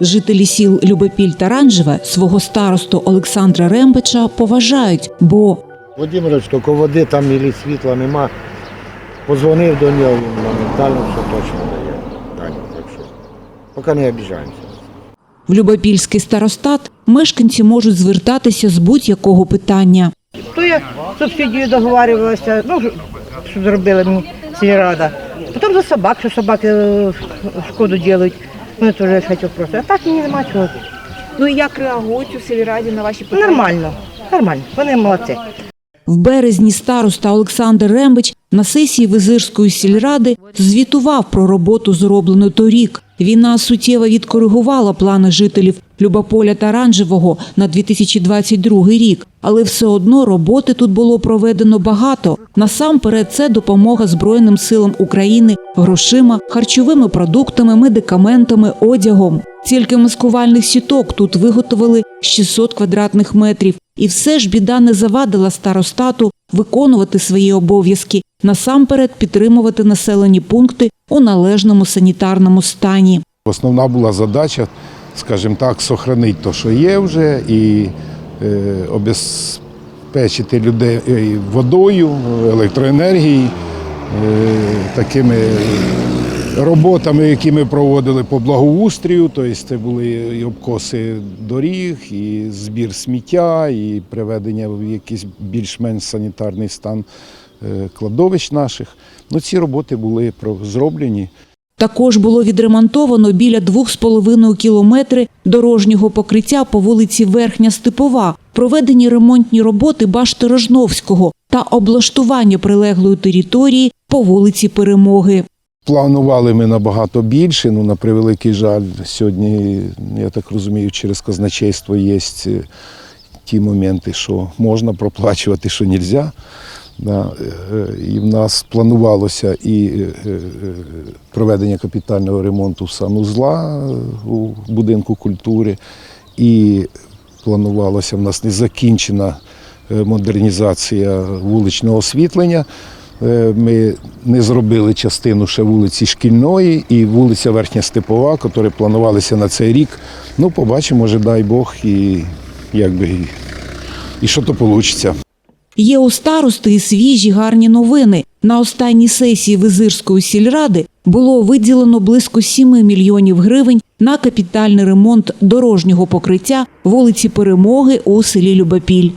Жителі сіл Любопіль та Ранжеве свого старосту Олександра Рембича поважають, бо Володимирович, тільки води там і світла нема. Позвонив до нього, він моментально все точно дає. Дані, так що поки не обіжаємося. в Любопільський старостат мешканці можуть звертатися з будь-якого питання. То я з субсидією договарювалася, ну, що зробила мені сільрада. Потім за собак, що собаки е, шкоду роблять. Ну, це вже хотів просто. А так мені нема чого. Ну і як реагують у сільраді на ваші питання? Нормально, нормально. Вони молодці. В березні староста Олександр Рембич на сесії Визирської сільради звітував про роботу, зроблену торік. Війна суттєво відкоригувала плани жителів Любополя та Ранжевого на 2022 рік, але все одно роботи тут було проведено багато. Насамперед, це допомога Збройним силам України грошима, харчовими продуктами, медикаментами, одягом. Тільки маскувальних сіток тут виготовили 600 квадратних метрів. І все ж біда не завадила старостату виконувати свої обов'язки, насамперед підтримувати населені пункти у належному санітарному стані. Основна була задача, скажімо так, сохранити те, що є вже, і е, обезпечити людей е, водою, електроенергією, е, такими роботами, які ми проводили по благоустрію, тобто це були і обкоси доріг, і збір сміття, і приведення в якийсь більш-менш санітарний стан е, кладовищ наших. Ну, ці роботи були зроблені. Також було відремонтовано біля 2,5 кілометри дорожнього покриття по вулиці Верхня Степова, проведені ремонтні роботи башти Рожновського та облаштування прилеглої території по вулиці Перемоги. Планували ми набагато більше. Ну, на превеликий жаль, сьогодні, я так розумію, через казначейство є е, ті моменти, що можна проплачувати, що не можна. Да. е, І в нас планувалося і е, проведення капітального ремонту санузла у будинку культури, і планувалося в нас незакінчена модернізація вуличного освітлення. Е, Ми не зробили частину ще вулиці Шкільної і вулиця Верхня Степова, які планувалися на цей рік. Ну, побачимо, може, дай Бог, і якби і, і що то вийде. Є у старости і свіжі гарні новини. На останній сесії Визирської сільради було виділено близько 7 мільйонів гривень на капітальний ремонт дорожнього покриття вулиці Перемоги у селі Любопіль.